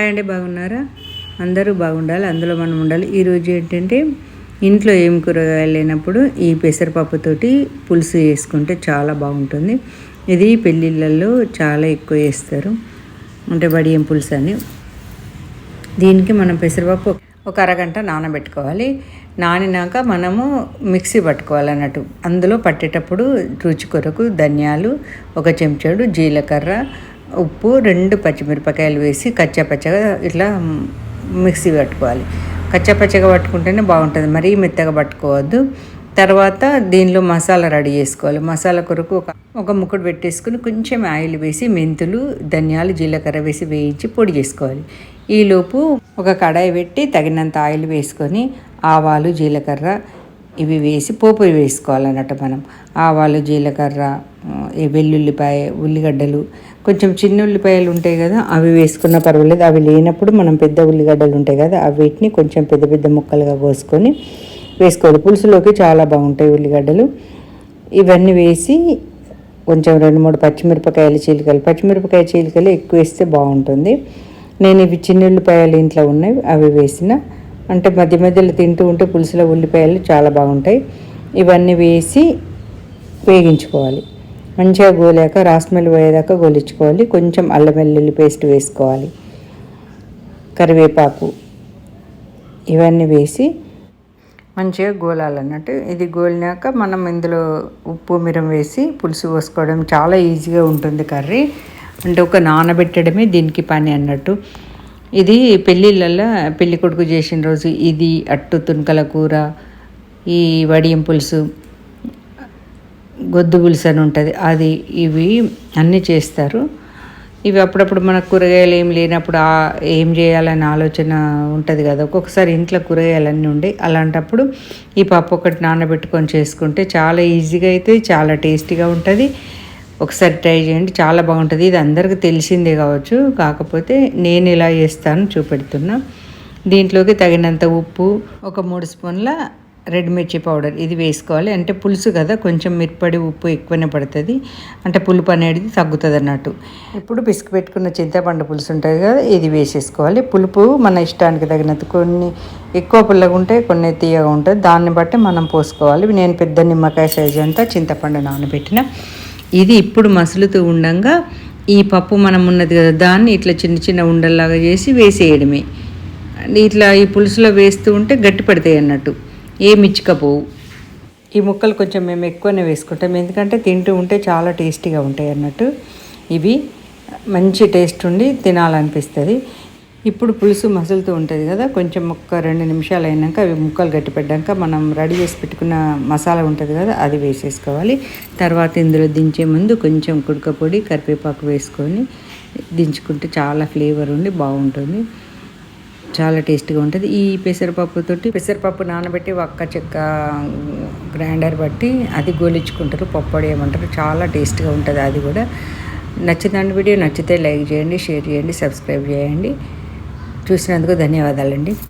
Hi అండి బాగున్నారా? అందరూ బాగుండాలి అందులో మనం ఉండాలి. ఈరోజు ఏంటంటే ఇంట్లో ఏం కూరగాయలు లేనప్పుడు ఈ పెసరపప్పుతోటి పులుసు వేసుకుంటే చాలా బాగుంటుంది. ఇది పెళ్ళిళ్ళల్లో చాలా ఎక్కువ వేస్తారు అంటే వడియం పులుసు అని. దీనికి మనం పెసరపప్పు ఒక అరగంట నానబెట్టుకోవాలి. నానినాక మనము మిక్సీ పట్టుకోవాలి అన్నట్టు అందులో పట్టేటప్పుడు రుచి కొరకు ధనియాలు ఒక చెంచాడు జీలకర్ర ఉప్పు రెండు పచ్చిమిరపకాయలు వేసి కచ్చాపచ్చగా ఇట్లా మిక్సీ పట్టుకోవాలి. కచ్చాపచ్చగా పట్టుకుంటేనే బాగుంటుంది. మరీ మెత్తగా పట్టుకోవద్దు. తర్వాత దీనిలో మసాలా రెడీ చేసుకోవాలి. మసాలా కొరకు ఒక ఒక ముక్కడు పెట్టేసుకుని కొంచెం ఆయిల్ వేసి మెంతులు ధనియాలు జీలకర్ర వేసి వేయించి పొడి చేసుకోవాలి. ఈలోపు ఒక కడాయి పెట్టి తగినంత ఆయిల్ వేసుకొని ఆవాలు జీలకర్ర ఇవి వేసి పోపు వేసుకోవాలన్నట్టు మనం ఆవాలు జీలకర్ర వెల్లుల్లిపాయ ఉల్లిగడ్డలు కొంచెం చిన్న ఉల్లిపాయలు ఉంటాయి కదా అవి వేసుకున్న పర్వాలేదు. అవి లేనప్పుడు మనం పెద్ద ఉల్లిగడ్డలు ఉంటాయి కదా అవిటిని వీటిని కొంచెం పెద్ద పెద్ద ముక్కలుగా కోసుకొని వేసుకోవాలి. పులుసులోకి చాలా బాగుంటాయి ఉల్లిగడ్డలు. ఇవన్నీ వేసి కొంచెం రెండు మూడు పచ్చిమిరపకాయలు చీలికలు. పచ్చిమిరపకాయ చీలికలు ఎక్కువ వేస్తే బాగుంటుంది. నేను ఇవి చిన్న ఉల్లిపాయలు ఇంట్లో ఉన్నాయి అవి వేసిన అంటే మధ్య మధ్యలో తింటూ ఉంటే పులుసులో ఉల్లిపాయలు చాలా బాగుంటాయి. ఇవన్నీ వేసి వేగించుకోవాలి. మంచిగా గోలాక రాస్మెల్ పోయేదాకా గోలించుకోవాలి. కొంచెం అల్లం వెల్లుల్లి పేస్ట్ వేసుకోవాలి. కరివేపాకు ఇవన్నీ వేసి మంచిగా గోలాలన్నట్టు. ఇది గోలినాక మనం ఇందులో ఉప్పు మిరం వేసి పులుసు పోసుకోవడం చాలా ఈజీగా ఉంటుంది కర్రీ. అంటే ఒక నానబెట్టడమే దీనికి పని అన్నట్టు. ఇది పెళ్ళిళ్ళల్లో పెళ్ళి కొడుకు చేసిన రోజు. ఇది అట్టు తునకల కూర ఈ వడియం పులుసు గొద్దు పులుసు అని ఉంటుంది. అది ఇవి అన్నీ చేస్తారు. ఇవి అప్పుడప్పుడు మనకు కూరగాయలు ఏం లేనప్పుడు ఏం చేయాలని ఆలోచన ఉంటుంది కదా. ఒక్కొక్కసారి ఇంట్లో కూరగాయలన్నీ ఉండే. అలాంటప్పుడు ఈ పప్పు ఒకటి నానబెట్టుకొని చేసుకుంటే చాలా ఈజీగా అయితే చాలా టేస్టీగా ఉంటుంది. ఒకసారి ట్రై చేయండి. చాలా బాగుంటుంది. ఇది అందరికీ తెలిసిందే కావచ్చు. కాకపోతే నేను ఇలా చేస్తాను చూపెడుతున్నా. దీంట్లోకి తగినంత ఉప్పు ఒక మూడు స్పూన్ల రెడ్ మిర్చి పౌడర్ ఇది వేసుకోవాలి. అంటే పులుసు కదా కొంచెం మిరపడి ఉప్పు ఎక్కువనే పడుతుంది. అంటే పులుపు అనేది తగ్గుతుంది అన్నట్టు. ఇప్పుడు పిసుకు పెట్టుకున్న చింతపండు పులుసు ఉంటుంది కదా ఇది వేసేసుకోవాలి. పులుపు మన ఇష్టానికి తగినంత కొన్ని ఎక్కువ పుల్లగా ఉంటే కొన్ని తీయగా ఉంటుంది. దాన్ని బట్టి మనం పోసుకోవాలి. నేను పెద్ద నిమ్మకాయ సైజు అంతా చింతపండు నానబెట్టిన. ఇది ఇప్పుడు మసులుతూ ఉండగా ఈ పప్పు మనం ఉన్నది కదా దాన్ని ఇట్లా చిన్న చిన్న ఉండల్లాగా చేసి వేసేయడమే. ఇట్లా ఈ పులుసులో వేస్తూ ఉంటే గట్టి పడతాయి అన్నట్టు. ఏమి ఇచ్చుకపోవు ఈ ముక్కలు కొంచెం మేము ఎక్కువనే వేసుకుంటాం. ఎందుకంటే తింటూ ఉంటే చాలా టేస్టీగా ఉంటాయి అన్నట్టు. ఇవి మంచి టేస్ట్ ఉండి తినాలనిపిస్తుంది. ఇప్పుడు పులుసు మసులుతూ ఉంటుంది కదా కొంచెం ఒక్క రెండు నిమిషాలు అయినాక అవి ముక్కలు గట్టిపెట్టాక మనం రెడీ చేసి పెట్టుకున్న మసాలా ఉంటుంది కదా అది వేసేసుకోవాలి. తర్వాత ఇందులో దించే ముందు కొంచెం కుడుకపొడి కరివేపాకు వేసుకొని దించుకుంటే చాలా ఫ్లేవర్ ఉండి బాగుంటుంది. చాలా టేస్ట్గా ఉంటుంది. ఈ పెసరపప్పుతోటి పెసరపప్పు నానబెట్టి ఒక్క చెక్క గ్రైండర్ బట్టి అది గోలించుకుంటారు పప్పడి ఏమంటారు చాలా టేస్ట్గా ఉంటుంది అది కూడా. నచ్చిందండి వీడియో నచ్చితే లైక్ చేయండి షేర్ చేయండి సబ్స్క్రైబ్ చేయండి. చూసినందుకు ధన్యవాదాలండి.